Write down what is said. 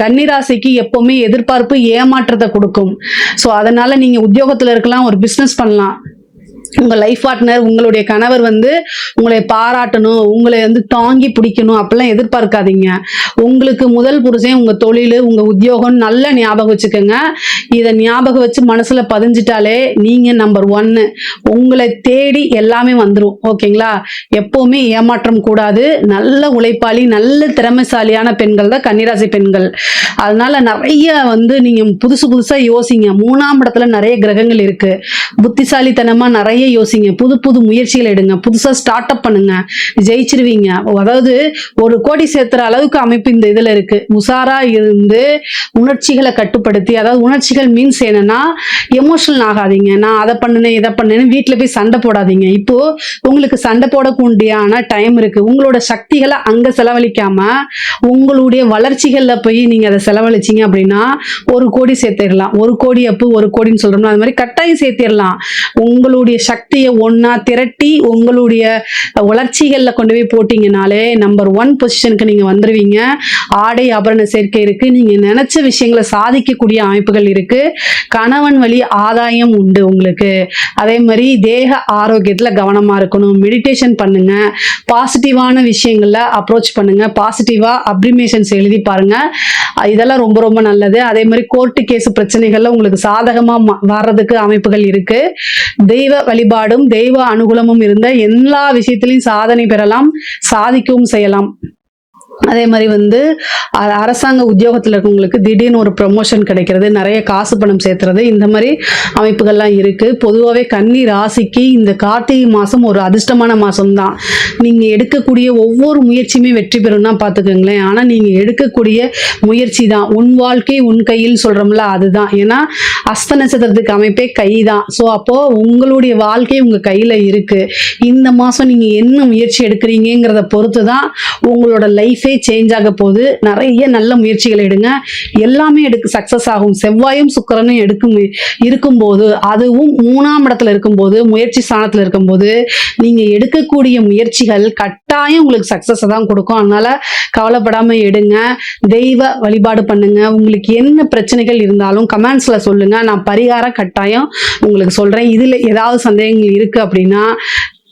கன்னிராசிக்கு எப்பவுமே எதிர்பார்ப்பு ஏமாற்றத்தை கொடுக்கும். ஸோ அதனால நீங்க உத்தியோகத்துல இருக்கலாம் ஒரு பிசினஸ் பண்ணலாம். உங்கள் லைஃப் பார்ட்னர் உங்களுடைய கணவர் வந்து உங்களை பாராட்டணும் உங்களை வந்து தாங்கி பிடிக்கணும் அப்படிலாம் எதிர்பார்க்காதீங்க. உங்களுக்கு முதல் புருஷன் உங்கள் தொழில் உங்கள் உத்தியோகம் நல்ல ஞாபகம் வச்சுக்கோங்க. இதை ஞாபகம் வச்சு மனசில் பதிஞ்சிட்டாலே நீங்கள் நம்பர் ஒன்னு உங்களை தேடி எல்லாமே வந்துடும் ஓகேங்களா? எப்போவுமே ஏமாற்றம் கூடாது. நல்ல உழைப்பாளி நல்ல திறமைசாலியான பெண்கள் தான் கன்னிராசி பெண்கள். அதனால நிறைய வந்து நீங்கள் புதுசு புதுசாக யோசிங்க. மூணாம் இடத்துல நிறைய கிரகங்கள் இருக்குது புத்திசாலித்தனமாக நிறைய யோசிங்க. புது புது முயற்சிகள் எடுங்க. புதுசா ஸ்டார்ட் அப் பண்ணுங்க. ஜெயிச்சிருவீங்க. அதாவது ஒரு கோடி சேர்த்துற அளவுக்கு அமைப்பு இந்த இதுல இருக்கு. உஷாரா இருந்து உணர்ச்சிகளை கட்டுப்படுத்தி அதாவது உணர்ச்சிகள் மீன்ஸ் என்னன்னா எமோஷனல் ஆகாதீங்க. நான் அதை பண்ணினேன் இதை பண்ணேன்னு வீட்டில் போய் சண்டை போடாதீங்க. இப்போ உங்களுக்கு சண்டை போடக்கூடியான டைம் இருக்கு. உங்களோட சக்திகளை அங்க செலவழிக்காம உங்களுடைய வளர்ச்சிகள்ல போய் நீங்க அதை செலவழிச்சீங்க அப்படின்னா ஒரு கோடி சேர்த்திடலாம். ஒரு கோடி அப்பு ஒரு கோடின்னு சொல்றோம்னா அது மாதிரி கட்டாயம் சேர்த்திடலாம். உங்களுடைய சக்தியை ஒன்னா திரட்டி உங்களுடைய வளர்ச்சிகளில் கொண்டு போய் போட்டீங்கனாலே நம்பர் ஒன் பொசிஷனுக்கு நீங்க வந்துருவீங்க. ஆடை ஆபரண சேர்க்கை இருக்கு. நீங்க நினைச்ச விஷயங்களை சாதிக்கக்கூடிய அமைப்புகள் இருக்கு. கணவன் வழி ஆதாயம் உண்டு உங்களுக்கு. அதே மாதிரி தேக ஆரோக்கியத்துல கவனமா இருக்கணும். மெடிடேஷன் பண்ணுங்க. பாசிட்டிவான விஷயங்கள்ல அப்ரோச் பண்ணுங்க. பாசிட்டிவா அப்ரிமேஷன்ஸ் எழுதி பாருங்க. இதெல்லாம் ரொம்ப ரொம்ப நல்லது. அதே மாதிரி கோர்ட்டு கேஸ் பிரச்சனைகள்ல உங்களுக்கு சாதகமா வர்றதுக்கு அமைப்புகள் இருக்கு. தெய்வ வழி வழிபாடும் தெய்வ அனுகூலமும் இருந்த எல்லா விஷயத்திலையும் சாதனை பெறலாம் சாதிக்கவும் செய்யலாம். அதே மாதிரி வந்து அ- அரசாங்க உத்தியோகத்தில் இருக்கவங்களுக்கு திடீர்னு ஒரு ப்ரொமோஷன் கிடைக்கிறது நிறைய காசு பணம் சேர்த்துறது இந்த மாதிரி அமைப்புகள்லாம் இருக்கு. பொதுவாகவே கன்னி ராசிக்கு இந்த கார்த்திகை மாதம் ஒரு அதிர்ஷ்டமான மாதம்தான் நீங்கள் எடுக்கக்கூடிய ஒவ்வொரு முயற்சியுமே வெற்றி பெறும்னா பார்த்துக்கோங்களேன். ஆனால் நீங்கள் எடுக்கக்கூடிய முயற்சி தான். உன் வாழ்க்கை உன் கையில் சொல்கிறோம்ல அதுதான். ஏன்னா அஸ்த நட்சத்திரத்துக்கு அமைப்பே கை தான் ஸோ அப்போது உங்களுடைய வாழ்க்கை உங்கள் கையில் இருக்குது இந்த மாதம் நீங்கள் என்ன முயற்சி எடுக்கிறீங்கிறத பொறுத்து தான் உங்களோட லைஃப் சேஞ்ச் ஆக போகுது. நிறைய நல்ல முயற்சிகள் எடுங்க. எல்லாமே எடுக்க சக்ஸஸ் ஆகும். செவ்வாயும் சுக்கரனும் எடுக்கும் இருக்கும்போது அதுவும் மூணாம் இடத்துல இருக்கும்போது முயற்சி ஸ்தானத்தில் இருக்கும்போது நீங்கள் எடுக்கக்கூடிய முயற்சிகள் கட்டாயம் உங்களுக்கு சக்ஸஸை தான் கொடுக்கும். அதனால கவலைப்படாமல் எடுங்க. தெய்வ வழிபாடு பண்ணுங்க. உங்களுக்கு என்ன பிரச்சனைகள் இருந்தாலும் கமெண்ட்ஸில் சொல்லுங்க. நான் பரிகாரம் கட்டாயம் உங்களுக்கு சொல்கிறேன் இதில் ஏதாவது சந்தேகங்கள் இருக்குது அப்படின்னா